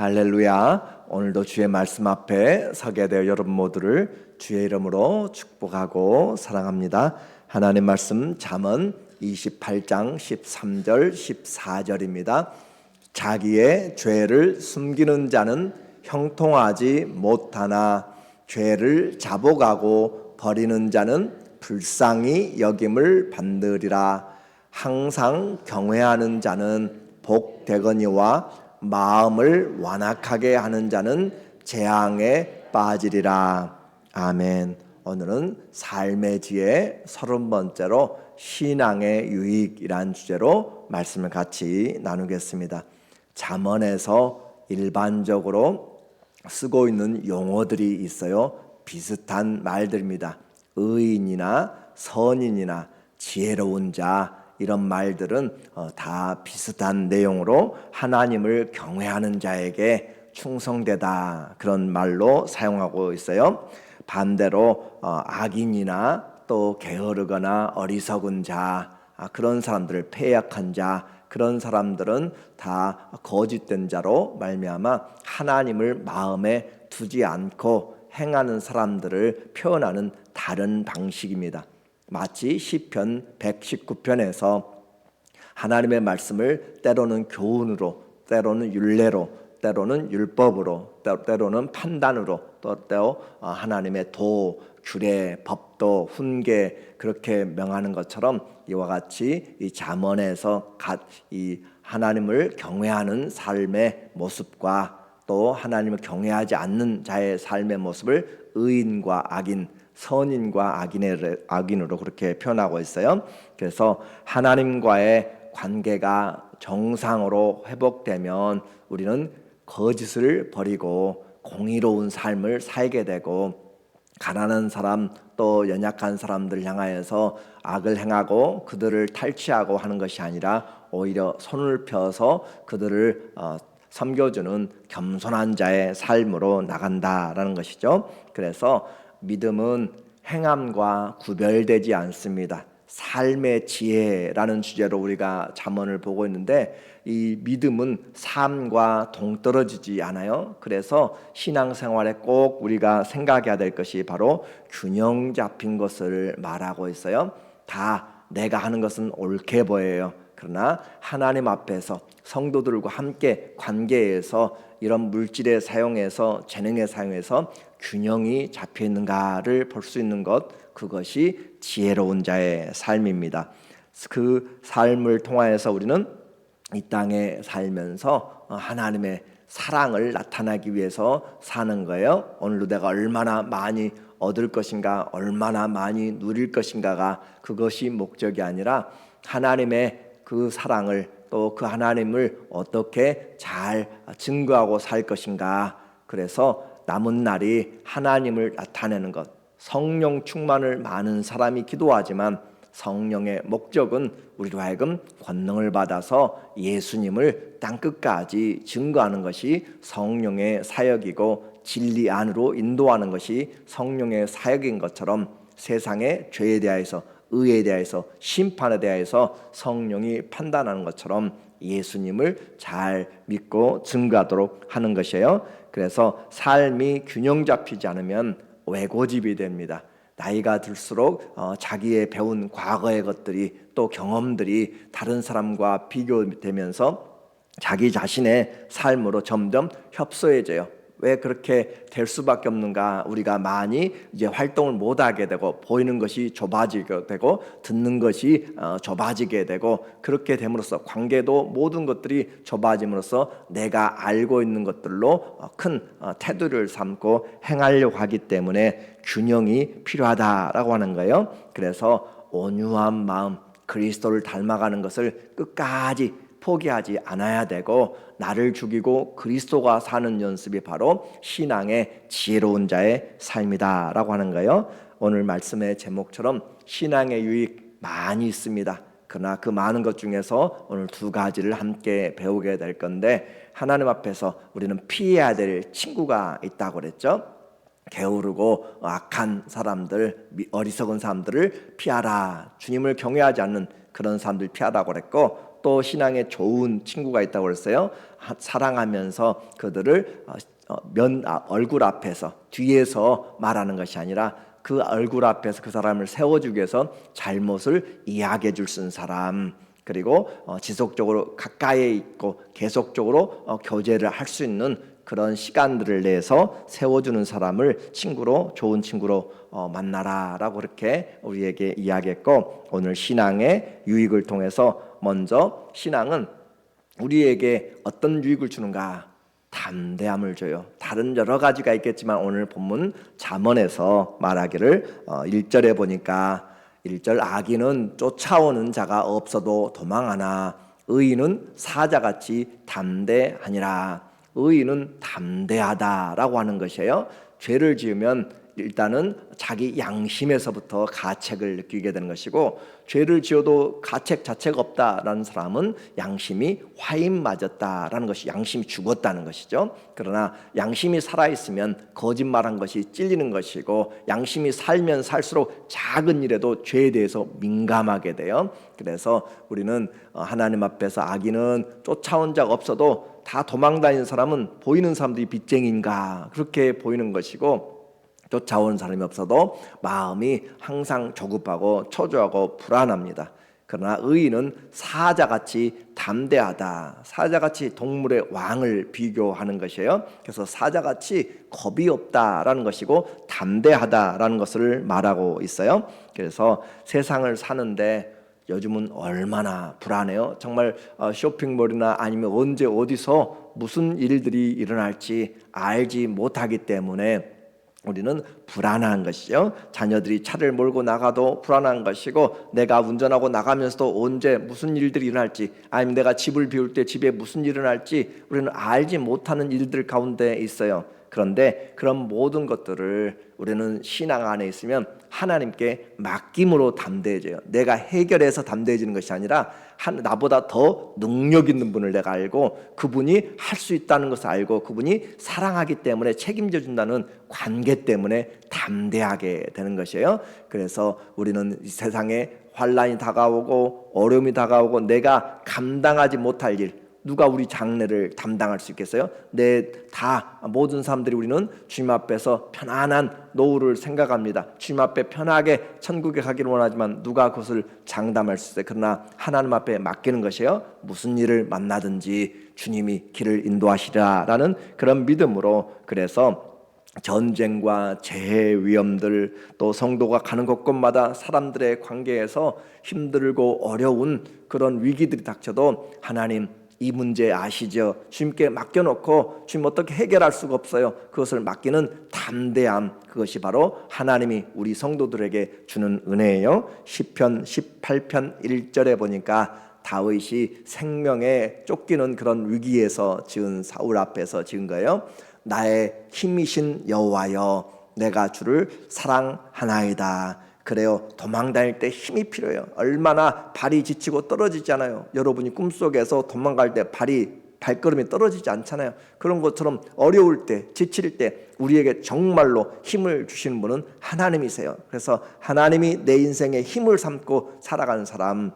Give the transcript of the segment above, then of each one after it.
할렐루야. 오늘도 주의 말씀 앞에 서게 되어 여러분 모두를 주의 이름으로 축복하고 사랑합니다. 하나님 말씀 잠언 28장 13절 14절입니다. 자기의 죄를 숨기는 자는 형통하지 못하나 죄를 자복하고 버리는 자는 불쌍히 여김을 받으리라. 항상 경외하는 자는 복되거니와 마음을 완악하게 하는 자는 재앙에 빠지리라. 아멘. 오늘은 삶의 지혜 서른 번째로 신앙의 유익이란 주제로 말씀을 같이 나누겠습니다. 잠언에서 일반적으로 쓰고 있는 용어들이 있어요. 비슷한 말들입니다. 의인이나 선인이나 지혜로운 자 이런 말들은 어, 다 비슷한 내용으로 하나님을 경외하는 자에게 충성되다 그런 말로 사용하고 있어요. 반대로 어, 악인이나 또 게으르거나 어리석은 자 아, 그런 사람들을 폐역한 자 그런 사람들은 다 거짓된 자로 말미암아 하나님을 마음에 두지 않고 행하는 사람들을 표현하는 다른 방식입니다. 마치 시편 119편에서 하나님의 말씀을 때로는 교훈으로, 때로는 율례로, 때로는 율법으로, 때로는 판단으로, 또 때로 하나님의 도, 규례, 법도, 훈계 그렇게 명하는 것처럼 이와 같이 이 잠언에서 이 하나님을 경외하는 삶의 모습과 또 하나님을 경외하지 않는 자의 삶의 모습을 의인과 악인 선인과 악인의, 악인으로 그렇게 표현하고 있어요. 그래서 하나님과의 관계가 정상으로 회복되면 우리는 거짓을 버리고 공의로운 삶을 살게 되고 가난한 사람 또 연약한 사람들 향하여서 악을 행하고 그들을 탈취하고 하는 것이 아니라 오히려 손을 펴서 그들을 어, 섬겨주는 겸손한 자의 삶으로 나간다라는 것이죠. 그래서 믿음은 행함과 구별되지 않습니다. 삶의 지혜라는 주제로 우리가 잠언을 보고 있는데 이 믿음은 삶과 동떨어지지 않아요. 그래서 신앙생활에 꼭 우리가 생각해야 될 것이 바로 균형 잡힌 것을 말하고 있어요. 다 내가 하는 것은 옳게 보여요. 그러나 하나님 앞에서 성도들과 함께 관계에서 이런 물질의 사용에서 재능의 사용에서 균형이 잡혀 있는가를 볼 수 있는 것 그것이 지혜로운 자의 삶입니다. 그 삶을 통하여서 우리는 이 땅에 살면서 하나님의 사랑을 나타나기 위해서 사는 거예요. 오늘도 내가 얼마나 많이 얻을 것인가, 얼마나 많이 누릴 것인가가 그것이 목적이 아니라 하나님의 그 사랑을 또 그 하나님을 어떻게 잘 증거하고 살 것인가. 그래서 남은 날이 하나님을 나타내는 것. 성령 충만을 많은 사람이 기도하지만 성령의 목적은 우리로 하여금 권능을 받아서 예수님을 땅 끝까지 증거하는 것이 성령의 사역이고 진리 안으로 인도하는 것이 성령의 사역인 것처럼 세상의 죄에 대하여서 의에 대해서 심판에 대해서 성령이 판단하는 것처럼 예수님을 잘 믿고 증거하도록 하는 것이에요. 그래서 삶이 균형 잡히지 않으면 왜고집이 됩니다. 나이가 들수록 어, 자기의 배운 과거의 것들이 또 경험들이 다른 사람과 비교되면서 자기 자신의 삶으로 점점 협소해져요. 왜 그렇게 될 수밖에 없는가? 우리가 많이 이제 활동을 못 하게 되고 보이는 것이 좁아지게 되고 듣는 것이 어, 좁아지게 되고 그렇게 됨으로써 관계도 모든 것들이 좁아짐으로써 내가 알고 있는 것들로 어, 큰 어, 태도를 삼고 행하려고 하기 때문에 균형이 필요하다라고 하는 거예요. 그래서 온유한 마음 그리스도를 닮아가는 것을 끝까지 포기하지 않아야 되고 나를 죽이고 그리스도가 사는 연습이 바로 신앙의 지혜로운 자의 삶이다라고 하는 거예요. 오늘 말씀의 제목처럼 신앙의 유익 많이 있습니다. 그러나 그 많은 것 중에서 오늘 두 가지를 함께 배우게 될 건데 하나님 앞에서 우리는 피해야 될 친구가 있다고 그랬죠. 게으르고 악한 사람들, 어리석은 사람들을 피하라. 주님을 경외하지 않는 그런 사람들 피하라고 그랬고 또 신앙에 좋은 친구가 있다고 그랬어요. 하- 사랑하면서 그들을 어, 어, 면 아, 얼굴 앞에서 뒤에서 말하는 것이 아니라 그 얼굴 앞에서 그 사람을 세워주기 위해서 잘못을 이야기해 줄수 있는 사람 그리고 어, 지속적으로 가까이에 있고 계속적으로 어, 교제를 할 수 있는 그런 시간들을 내서 세워주는 사람을 친구로 좋은 친구로 어, 만나라라고 그렇게 우리에게 이야기했고 오늘 신앙의 유익을 통해서 먼저 신앙은 우리에게 어떤 유익을 주는가? 담대함을 줘요. 다른 여러 가지가 있겠지만 오늘 본문 잠언에서 말하기를 어, 1절에 보니까 1절 악인은 쫓아오는 자가 없어도 도망하나 의인은 사자같이 담대하니라. 의인은 담대하다라고 하는 것이에요. 죄를 지으면 일단은 자기 양심에서부터 가책을 느끼게 되는 것이고 죄를 지어도 가책 자체가 없다라는 사람은 양심이 화인 맞았다라는 것이 양심이 죽었다는 것이죠. 그러나 양심이 살아 있으면 거짓말한 것이 찔리는 것이고 양심이 살면 살수록 작은 일에도 죄에 대해서 민감하게 돼요. 그래서 우리는 어, 하나님 앞에서 악인은 쫓아온 자가 없어도 다 도망 다니는 사람은 보이는 사람들이 빚쟁인가 그렇게 보이는 것이고 쫓아오는 사람이 없어도 마음이 항상 조급하고 초조하고 불안합니다. 그러나 의인은 사자같이 담대하다. 사자같이 동물의 왕을 비교하는 것이에요. 그래서 사자같이 겁이 없다라는 것이고 담대하다라는 것을 말하고 있어요. 그래서 세상을 사는데 요즘은 얼마나 불안해요. 정말 어, 쇼핑몰이나 아니면 언제 어디서 무슨 일들이 일어날지 알지 못하기 때문에 우리는 불안한 것이죠. 자녀들이 차를 몰고 나가도 불안한 것이고 내가 운전하고 나가면서도 언제 무슨 일들이 일어날지 아니면 내가 집을 비울 때 집에 무슨 일이 일어날지 우리는 알지 못하는 일들 가운데 있어요. 그런데 그런 모든 것들을 우리는 신앙 안에 있으면 하나님께 맡김으로 담대해져요. 내가 해결해서 담대해지는 것이 아니라 한, 나보다 더 능력 있는 분을 내가 알고 그분이 할 수 있다는 것을 알고 그분이 사랑하기 때문에 책임져 준다는 관계 때문에 담대하게 되는 것이에요. 그래서 우리는 이 세상에 환란이 다가오고 어려움이 다가오고 내가 감당하지 못할 일 누가 우리 장래를 담당할 수 있겠어요? 내 다 모든 사람들이 우리는 주님 앞에서 편안한 노후를 생각합니다. 주님 앞에 편하게 천국에 가기를 원하지만 누가 그것을 장담할 수 있어요? 그러나 하나님 앞에 맡기는 것이에요. 무슨 일을 만나든지 주님이 길을 인도하시라라는 그런 믿음으로 그래서 전쟁과 재해 위험들 또 성도가 가는 곳곳마다 사람들의 관계에서 힘들고 어려운 그런 위기들이 닥쳐도 하나님 이 문제 아시죠? 주님께 맡겨놓고 주님 어떻게 해결할 수가 없어요. 그것을 맡기는 담대함 그것이 바로 하나님이 우리 성도들에게 주는 은혜예요. 시편 18편 1절에 보니까 다윗이 생명에 쫓기는 그런 위기에서 지은 사울 앞에서 지은 거예요. 나의 힘이신 여호와여 내가 주를 사랑하나이다. 그래요. 도망 다닐 때 힘이 필요해요. 얼마나 발이 지치고 떨어지잖아요. 여러분이 꿈속에서 도망갈 때 발이 발걸음이 떨어지지 않잖아요. 그런 것처럼 어려울 때, 지칠 때 우리에게 정말로 힘을 주시는 분은 하나님이세요. 그래서 하나님이 내 인생에 힘을 삼고 살아가는 사람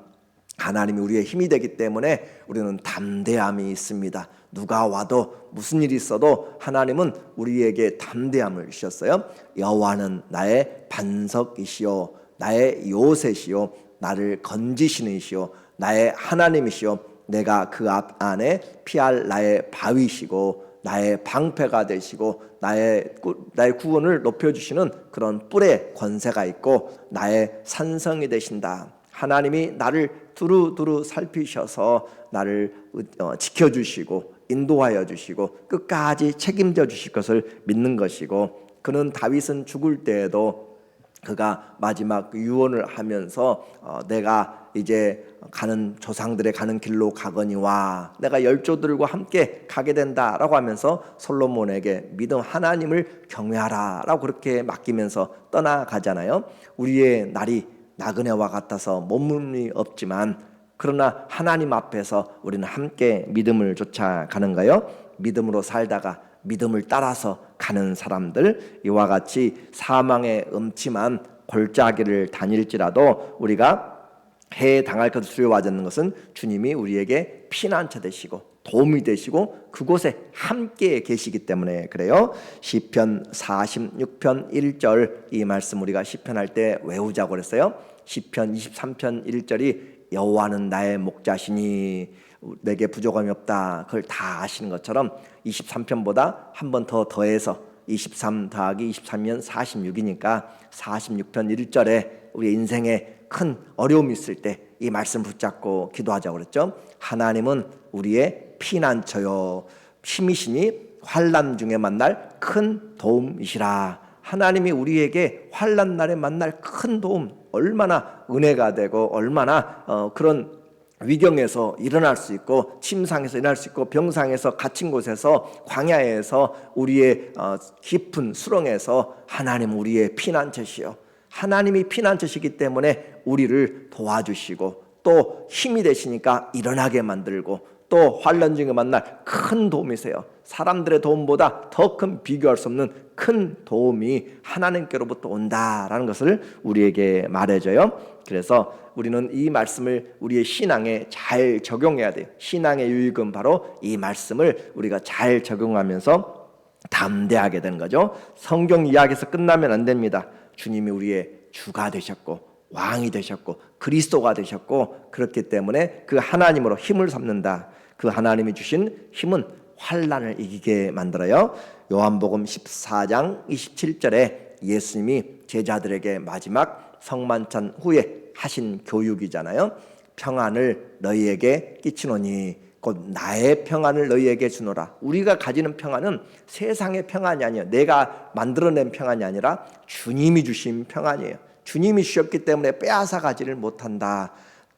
하나님이 우리의 힘이 되기 때문에 우리는 담대함이 있습니다. 누가 와도 무슨 일이 있어도 하나님은 우리에게 담대함을 주셨어요. 여호와는 나의 반석이시요 나의 요새시요 나를 건지시는 이시요 나의 하나님이시요 내가 그 앞 안에 피할 나의 바위시고 나의 방패가 되시고 나의 구, 나의 구원을 높여 주시는 그런 뿔의 권세가 있고 나의 산성이 되신다. 하나님이 나를 두루두루 살피셔서 나를 어, 지켜주시고 인도하여 주시고 끝까지 책임져 주실 것을 믿는 것이고 그는 다윗은 죽을 때에도 그가 마지막 그 유언을 하면서 어, 내가 이제 가는 조상들의 가는 길로 가거니와 내가 열조들과 함께 가게 된다라고 하면서 솔로몬에게 믿음 하나님을 경외하라라고 그렇게 맡기면서 떠나가잖아요. 우리의 날이 나그네와 같아서 몸문이 없지만 그러나 하나님 앞에서 우리는 함께 믿음을 쫓아가는 거요. 믿음으로 살다가 믿음을 따라서 가는 사람들 이와 같이 사망의 음침한 골짜기를 다닐지라도 우리가 해 당할 것을 두려워하지 않는 것은 주님이 우리에게 피난처 되시고 도움이 되시고 그곳에 함께 계시기 때문에 그래요. 시편 46편 1절 이 말씀 우리가 시편 할 때 외우자고 그랬어요. 시편 23편 1절이 여호와는 나의 목자시니 내게 부족함이 없다. 그걸 다 아시는 것처럼 23편보다 한 번 더 더해서 23 더하기 23면 46이니까 46편 1절에 우리 인생에 큰 어려움이 있을 때 이 말씀 붙잡고 기도하자고 그랬죠. 하나님은 우리의 피난처요. 힘이시니 환란 중에 만날 큰 도움이시라. 하나님이 우리에게 환란 날에 만날 큰 도움 얼마나 은혜가 되고 얼마나 어, 그런 위경에서 일어날 수 있고 침상에서 일어날 수 있고 병상에서 갇힌 곳에서 광야에서 우리의 어, 깊은 수렁에서 하나님 우리의 피난처시요 하나님이 피난처시기 때문에 우리를 도와주시고 또 힘이 되시니까 일어나게 만들고 또 환란 중에 만날 큰 도움이세요. 사람들의 도움보다 더 큰 비교할 수 없는 큰 도움이 하나님께로부터 온다라는 것을 우리에게 말해줘요. 그래서 우리는 이 말씀을 우리의 신앙에 잘 적용해야 돼요. 신앙의 유익은 바로 이 말씀을 우리가 잘 적용하면서 담대하게 되는 거죠. 성경 이야기에서 끝나면 안 됩니다. 주님이 우리의 주가 되셨고 왕이 되셨고 그리스도가 되셨고 그렇기 때문에 그 하나님으로 힘을 삼는다. 그 하나님이 주신 힘은 환란을 이기게 만들어요. 요한복음 14장 27절에 예수님이 제자들에게 마지막 성만찬 후에 하신 교육이잖아요. 평안을 너희에게 끼치노니 곧 나의 평안을 너희에게 주노라. 우리가 가지는 평안은 세상의 평안이 아니에요. 내가 만들어낸 평안이 아니라 주님이 주신 평안이에요. 주님이 주셨기 때문에 빼앗아 가지를 못한다.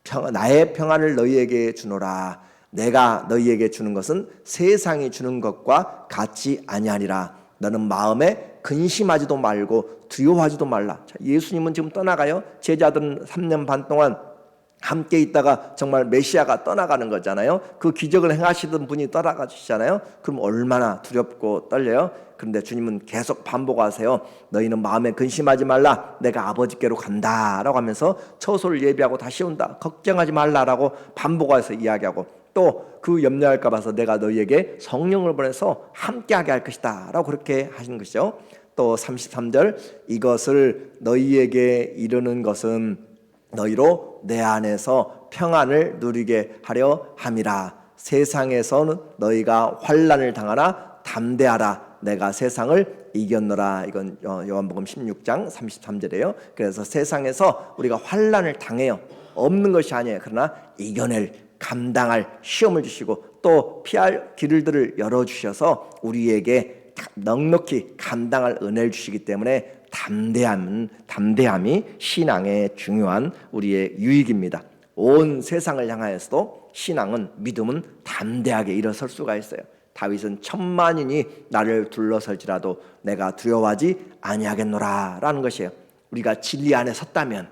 평, 나의 평안을 너희에게 주노라. 내가 너희에게 주는 것은 세상이 주는 것과 같이 아니하니라. 너는 마음에 근심하지도 말고 두려워하지도 말라. 자, 예수님은 지금 떠나가요. 제자들은 3년 반 동안 함께 있다가 정말 메시아가 떠나가는 거잖아요. 그 기적을 행하시던 분이 떠나가시잖아요. 그럼 얼마나 두렵고 떨려요. 그런데 주님은 계속 반복하세요. 너희는 마음에 근심하지 말라. 내가 아버지께로 간다라고 하면서 처소를 예비하고 다시 온다. 걱정하지 말라라고 반복해서 이야기하고 또 그 염려할까 봐서 내가 너희에게 성령을 보내서 함께하게 할 것이다라고 그렇게 하시는 것이죠. 또 33절 이것을 너희에게 이르는 것은 너희로 내 안에서 평안을 누리게 하려 함이라 세상에서는 너희가 환난을 당하나 담대하라 내가 세상을 이겼노라 이건 어, 요한복음 16장 33절이에요 그래서 세상에서 우리가 환난을 당해요 없는 것이 아니에요 그러나 이겨낼 감당할 시험을 주시고 또 피할 길들을 열어 주셔서 우리에게 넉넉히 감당할 은혜를 주시기 때문에 담대함은 담대함이 신앙의 중요한 우리의 유익입니다. 온 세상을 향하여서도 신앙은 믿음은 담대하게 일어설 수가 있어요. 다윗은 천만인이 나를 둘러설지라도 내가 두려워하지 아니하겠노라라는 것이에요. 우리가 진리 안에 섰다면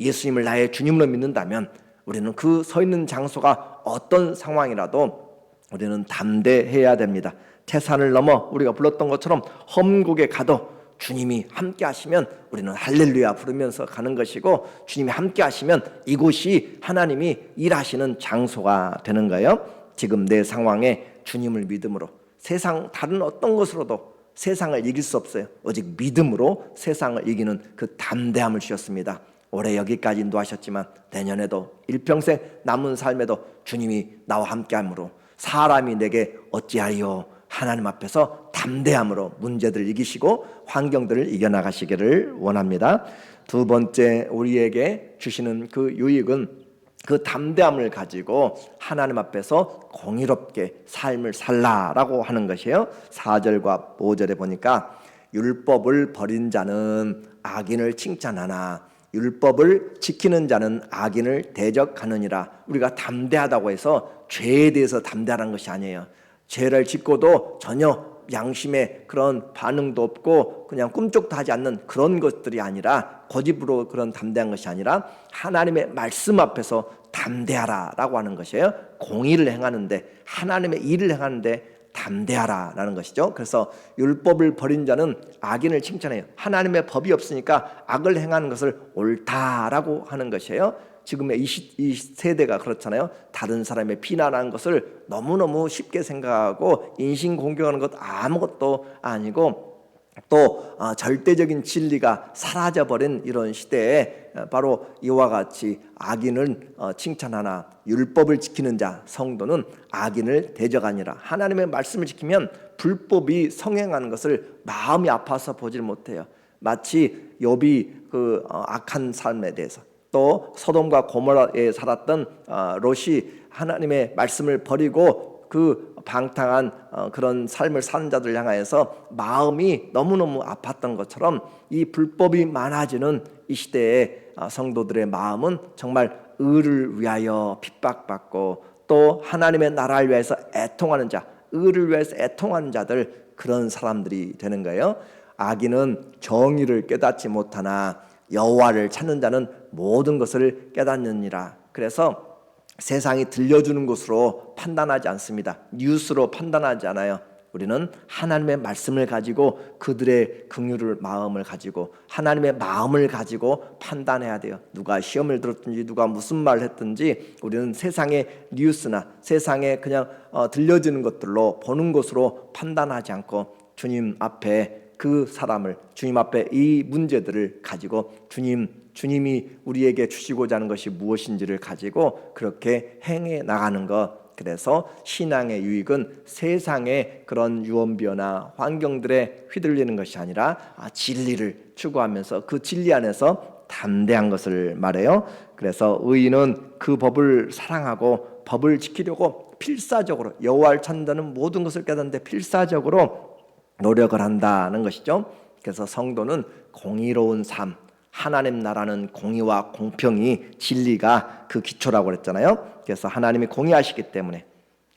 예수님을 나의 주님으로 믿는다면 우리는 그 서 있는 장소가 어떤 상황이라도 우리는 담대해야 됩니다. 태산을 넘어 우리가 불렀던 것처럼 험곡에 가도 주님이 함께 하시면 우리는 할렐루야 부르면서 가는 것이고 주님이 함께 하시면 이곳이 하나님이 일하시는 장소가 되는 거예요. 지금 내 상황에 주님을 믿음으로 세상 다른 어떤 것으로도 세상을 이길 수 없어요. 오직 믿음으로 세상을 이기는 그 담대함을 주셨습니다. 올해 여기까지 인도하셨지만 내년에도 일평생 남은 삶에도 주님이 나와 함께함으로 사람이 내게 어찌하여 하나님 앞에서 담대함으로 문제들을 이기시고 환경들을 이겨나가시기를 원합니다. 두 번째 우리에게 주시는 그 유익은 그 담대함을 가지고 하나님 앞에서 공의롭게 삶을 살라라고 하는 것이에요. 4절과 5절에 보니까 율법을 버린 자는 악인을 칭찬하나 율법을 지키는 자는 악인을 대적하느니라. 우리가 담대하다고 해서 죄에 대해서 담대하는 것이 아니에요. 죄를 짓고도 전혀 양심에 그런 반응도 없고 그냥 꿈쩍도 하지 않는 그런 것들이 아니라 고집으로 그런 담대한 것이 아니라 하나님의 말씀 앞에서 담대하라라고 하는 것이에요. 공의를 행하는데 하나님의 일을 행하는데 담대하라라는 것이죠. 그래서 율법을 버린 자는 악인을 칭찬해요. 하나님의 법이 없으니까 악을 행하는 것을 옳다라고 하는 것이에요. 지금의 이, 시, 이 세대가 그렇잖아요. 다른 사람의 비난하는 것을 너무너무 쉽게 생각하고 인신공격하는 것 아무것도 아니고 또 어, 절대적인 진리가 사라져버린 이런 시대에 어, 바로 이와 같이 악인을 어, 칭찬하나 율법을 지키는 자 성도는 악인을 대적하니라. 하나님의 말씀을 지키면 불법이 성행하는 것을 마음이 아파서 보질 못해요. 마치 욥이 그 어, 악한 삶에 대해서. 또 소돔과 고모라에 살았던 어, 롯이 하나님의 말씀을 버리고 그 방탕한 어, 그런 삶을 사는 자들 향하여서 마음이 너무너무 아팠던 것처럼 이 불법이 많아지는 이 시대에 아, 성도들의 마음은 정말 의를 위하여 핍박받고 또 하나님의 나라를 위해서 애통하는 자, 의를 위해서 애통하는 자들 그런 사람들이 되는 거예요. 악인은 정의를 깨닫지 못하나 여호와를 찾는 자는 모든 것을 깨닫느니라. 그래서 세상이 들려주는 것으로 판단하지 않습니다. 뉴스로 판단하지 않아요. 우리는 하나님의 말씀을 가지고 그들의 긍휼을 마음을 가지고 하나님의 마음을 가지고 판단해야 돼요. 누가 시험을 들었든지 누가 무슨 말을 했든지 우리는 세상의 뉴스나 세상에 그냥 어, 들려지는 것들로 보는 것으로 판단하지 않고 주님 앞에 그 사람을 주님 앞에 이 문제들을 가지고 주님 주님이 우리에게 주시고자 하는 것이 무엇인지를 가지고 그렇게 행해 나가는 것. 그래서 신앙의 유익은 세상의 그런 유언비어나 환경들에 휘둘리는 것이 아니라 아, 진리를 추구하면서 그 진리 안에서 담대한 것을 말해요. 그래서 의인은 그 법을 사랑하고 법을 지키려고 필사적으로 여호와를 찾는다는 모든 것을 깨닫는데 필사적으로 노력을 한다는 것이죠. 그래서 성도는 공의로운 삶, 하나님 나라는 공의와 공평이 진리가 그 기초라고 그랬잖아요. 그래서 하나님이 공의하시기 때문에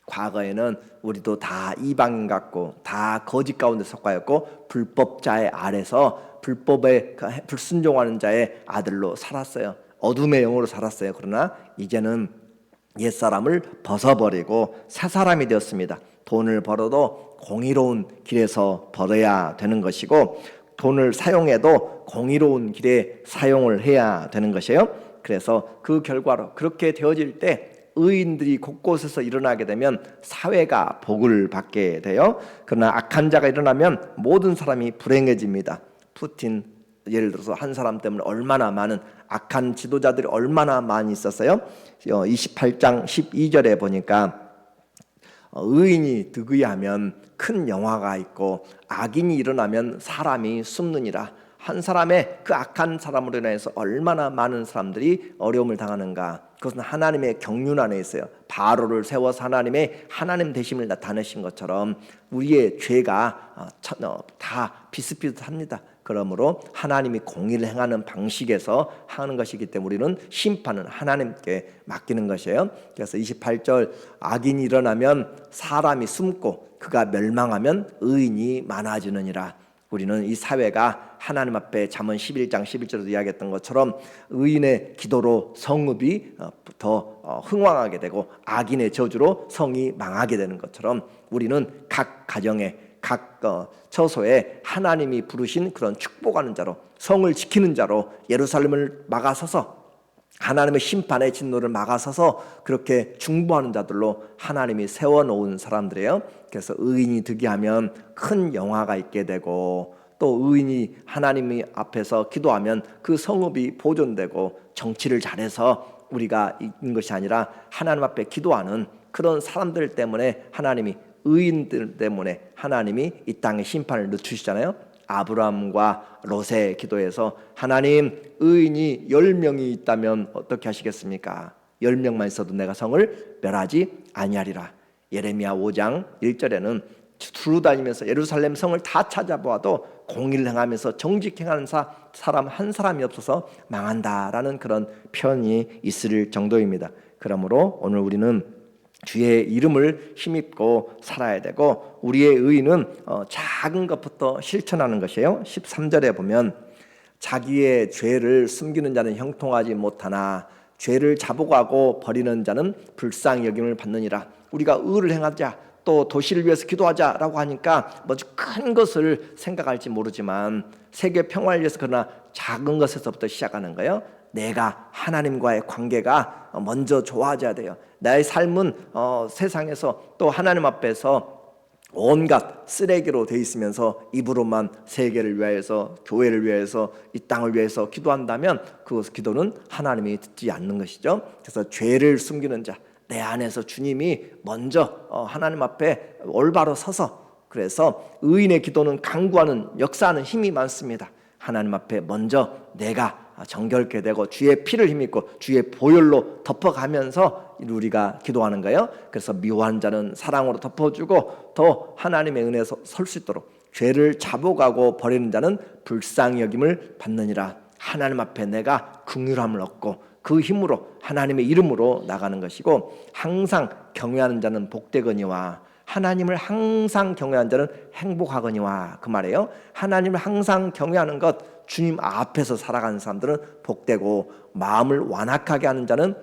과거에는 우리도 다 이방인 같고 다 거짓 가운데 속하였고 불법자의 아래서 불법에 그 불순종하는 자의 아들로 살았어요. 어둠의 영으로 살았어요. 그러나 이제는 옛 사람을 벗어버리고 새 사람이 되었습니다. 돈을 벌어도 공의로운 길에서 벌어야 되는 것이고 돈을 사용해도 공의로운 길에 사용을 해야 되는 것이에요. 그래서 그 결과로 그렇게 되어질 때 의인들이 곳곳에서 일어나게 되면 사회가 복을 받게 돼요. 그러나 악한 자가 일어나면 모든 사람이 불행해집니다. 푸틴 예를 들어서 한 사람 때문에 얼마나 많은 악한 지도자들이 얼마나 많이 있었어요. 28장 12절에 보니까 어, 의인이 득의하면 큰 영화가 있고 악인이 일어나면 사람이 숨느니라. 한 사람의 그 악한 사람으로 인해서 얼마나 많은 사람들이 어려움을 당하는가. 그것은 하나님의 경륜 안에 있어요. 바로를 세워서 하나님의 하나님 되심을 나타내신 것처럼 우리의 죄가 어, 어, 다 비슷비슷합니다. 그러므로 하나님이 공의를 행하는 방식에서 하는 것이기 때문에 우리는 심판은 하나님께 맡기는 것이에요. 그래서 28절 악인이 일어나면 사람이 숨고 그가 멸망하면 의인이 많아지느니라. 우리는 이 사회가 하나님 앞에 잠언 11장 11절에도 이야기했던 것처럼 의인의 기도로 성읍이 어, 더 어, 흥왕하게 되고 악인의 저주로 성이 망하게 되는 것처럼 우리는 각 가정에 각 어, 처소에 하나님이 부르신 그런 축복하는 자로 성을 지키는 자로 예루살렘을 막아서서 하나님의 심판의 진노를 막아서서 그렇게 중보하는 자들로 하나님이 세워놓은 사람들이에요. 그래서 의인이 득이하면 큰 영화가 있게 되고 또 의인이 하나님이 앞에서 기도하면 그 성읍이 보존되고 정치를 잘해서 우리가 있는 것이 아니라 하나님 앞에 기도하는 그런 사람들 때문에 하나님이 의인들 때문에 하나님이 이 땅에 심판을 늦추시잖아요. 아브라함과 롯의 기도에서 하나님 의인이 열 명이 있다면 어떻게 하시겠습니까? 열 명만 있어도 내가 성을 멸하지 아니하리라. 예레미야 5장 1절에는 두루 다니면서 예루살렘 성을 다 찾아보아도 공의를 행하면서 정직 행하는 사, 사람 한 사람이 없어서 망한다라는 그런 표현이 있을 정도입니다. 그러므로 오늘 우리는 주의 이름을 힘입고 살아야 되고 우리의 의는 어, 작은 것부터 실천하는 것이에요. 13절에 보면 자기의 죄를 숨기는 자는 형통하지 못하나 죄를 자복하고 버리는 자는 불쌍히 여김을 받느니라. 우리가 의를 행하자 또 도시를 위해서 기도하자라고 하니까 뭐지 큰 것을 생각할지 모르지만 세계 평화를 위해서 그러나 작은 것에서부터 시작하는 거예요. 내가 하나님과의 관계가 먼저 좋아져야 돼요. 나의 삶은 어, 세상에서 또 하나님 앞에서 온갖 쓰레기로 돼 있으면서 입으로만 세계를 위하여서 교회를 위하여서 이 땅을 위해서 기도한다면 그 기도는 하나님이 듣지 않는 것이죠. 그래서 죄를 숨기는 자, 내 안에서 주님이 먼저 어, 하나님 앞에 올바로 서서 그래서 의인의 기도는 강구하는 역사하는 힘이 많습니다. 하나님 앞에 먼저 내가 정결케 되고 주의 피를 힘입고 주의 보혈로 덮어가면서 우리가 기도하는 거예요. 그래서 미워한 자는 사랑으로 덮어주고 더 하나님의 은혜에서 설 수 있도록 죄를 자복하고 버리는 자는 불쌍히 여김을 받느니라. 하나님 앞에 내가 긍휼함을 얻고 그 힘으로 하나님의 이름으로 나가는 것이고 항상 경외하는 자는 복되거니와 하나님을 항상 경외하는 자는 행복하거니와 그 말이에요. 하나님을 항상 경외하는 것 주님 앞에서 살아가는 사람들은 복되고 마음을 완악하게 하는 자는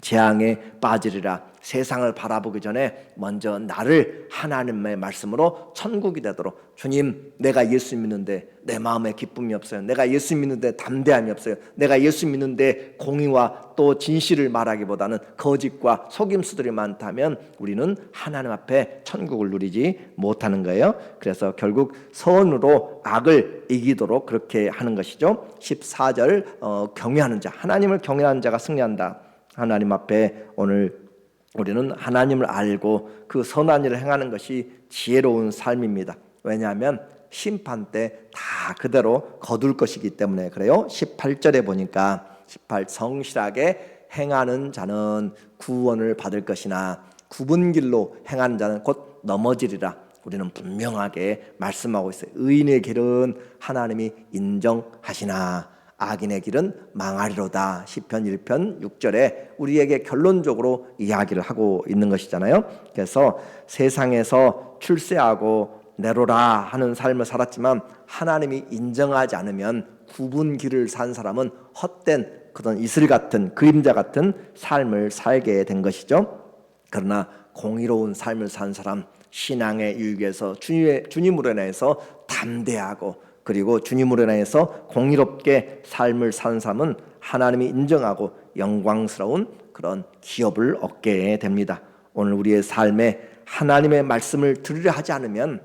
재앙에 빠지리라. 세상을 바라보기 전에 먼저 나를 하나님의 말씀으로 천국이 되도록. 주님 내가 예수 믿는데 내 마음에 기쁨이 없어요. 내가 예수 믿는데 담대함이 없어요. 내가 예수 믿는데 공의와 또 진실을 말하기보다는 거짓과 속임수들이 많다면 우리는 하나님 앞에 천국을 누리지 못하는 거예요. 그래서 결국 선으로 악을 이기도록 그렇게 하는 것이죠. 14절 어, 경외하는 자. 하나님을 경외하는 자가 승리한다 하나님 앞에 오늘 우리는 하나님을 알고 그 선한 일을 행하는 것이 지혜로운 삶입니다. 왜냐하면 심판 때 다 그대로 거둘 것이기 때문에 그래요. 18절에 보니까 18 성실하게 행하는 자는 구원을 받을 것이나 굽은 길로 행하는 자는 곧 넘어지리라. 우리는 분명하게 말씀하고 있어요. 의인의 길은 하나님이 인정하시나 악인의 길은 망하리로다. 시편 1편 6절에 우리에게 결론적으로 이야기를 하고 있는 것이잖아요. 그래서 세상에서 출세하고 내로라 하는 삶을 살았지만 하나님이 인정하지 않으면 구분 길을 산 사람은 헛된 그런 이슬 같은 그림자 같은 삶을 살게 된 것이죠. 그러나 공의로운 삶을 산 사람 신앙의 유익에서 주님의 주님으로 인해서 담대하고 그리고 주님으로 인해서 공의롭게 삶을 사는 삶은 하나님이 인정하고 영광스러운 그런 기업을 얻게 됩니다. 오늘 우리의 삶에 하나님의 말씀을 들으려 하지 않으면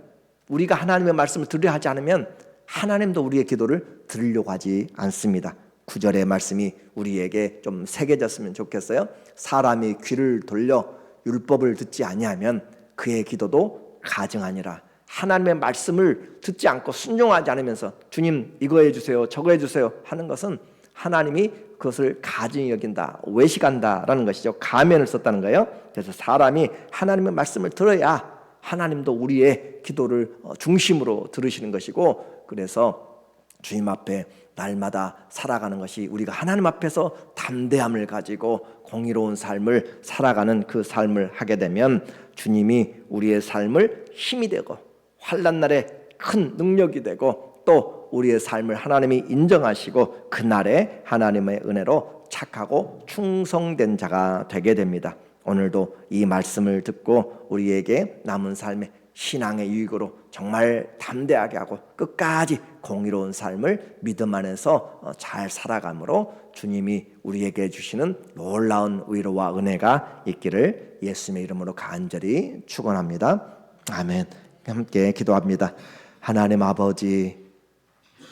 우리가 하나님의 말씀을 들으려 하지 않으면 하나님도 우리의 기도를 들으려고 하지 않습니다. 구절의 말씀이 우리에게 좀 새겨졌으면 좋겠어요. 사람이 귀를 돌려 율법을 듣지 아니하면 그의 기도도 가증하니라. 하나님의 말씀을 듣지 않고 순종하지 않으면서 주님 이거 해주세요 저거 해주세요 하는 것은 하나님이 그것을 가증히 여긴다 외식한다라는 것이죠. 가면을 썼다는 거예요. 그래서 사람이 하나님의 말씀을 들어야 하나님도 우리의 기도를 어, 중심으로 들으시는 것이고 그래서 주님 앞에 날마다 살아가는 것이 우리가 하나님 앞에서 담대함을 가지고 공의로운 삶을 살아가는 그 삶을 하게 되면 주님이 우리의 삶을 힘이 되고 환란 날에 큰 능력이 되고 또 우리의 삶을 하나님이 인정하시고 그날에 하나님의 은혜로 착하고 충성된 자가 되게 됩니다. 오늘도 이 말씀을 듣고 우리에게 남은 삶의 신앙의 유익으로 정말 담대하게 하고 끝까지 공의로운 삶을 믿음 안에서 어, 잘 살아감으로 주님이 우리에게 주시는 놀라운 위로와 은혜가 있기를 예수님의 이름으로 간절히 축원합니다. 아멘. 함께 기도합니다. 하나님 아버지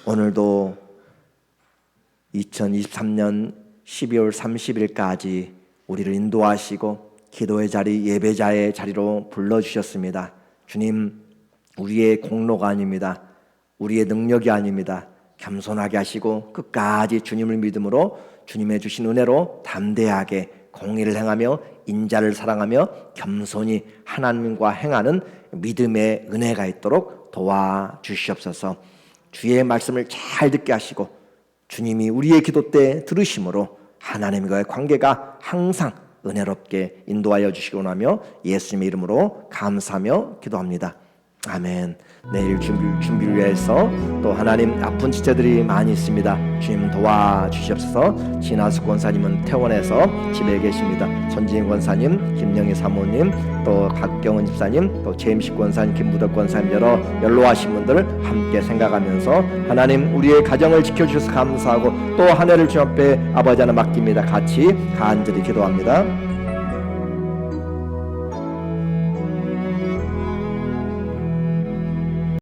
오늘도 2023년 12월 30일까지 우리를 인도하시고 기도의 자리 예배자의 자리로 불러 주셨습니다. 주님 우리의 공로가 아닙니다. 우리의 능력이 아닙니다. 겸손하게 하시고 끝까지 주님을 믿음으로 주님의 주신 은혜로 담대하게 공의를 행하며 인자를 사랑하며 겸손히 하나님과 행하는 믿음의 은혜가 있도록 도와 주시옵소서. 주의 말씀을 잘 듣게 하시고 주님이 우리의 기도 때 들으심으로 하나님과의 관계가 항상 은혜롭게 인도하여 주시고 나며 예수님의 이름으로 감사하며 기도합니다. 아멘. 내일 준비, 준비를 위해서 또 하나님 아픈 지체들이 많이 있습니다. 주님 도와주시옵소서. 진하숙 권사님은 퇴원해서 집에 계십니다. 전지인 권사님, 김영희 사모님, 또 박경은 집사님, 또 제임식 권사님, 김무덕 권사님 여러 연로하신 분들 함께 생각하면서 하나님 우리의 가정을 지켜주셔서 감사하고 또 한 해를 주님 앞에 아버지 하나 맡깁니다. 같이 간절히 기도합니다.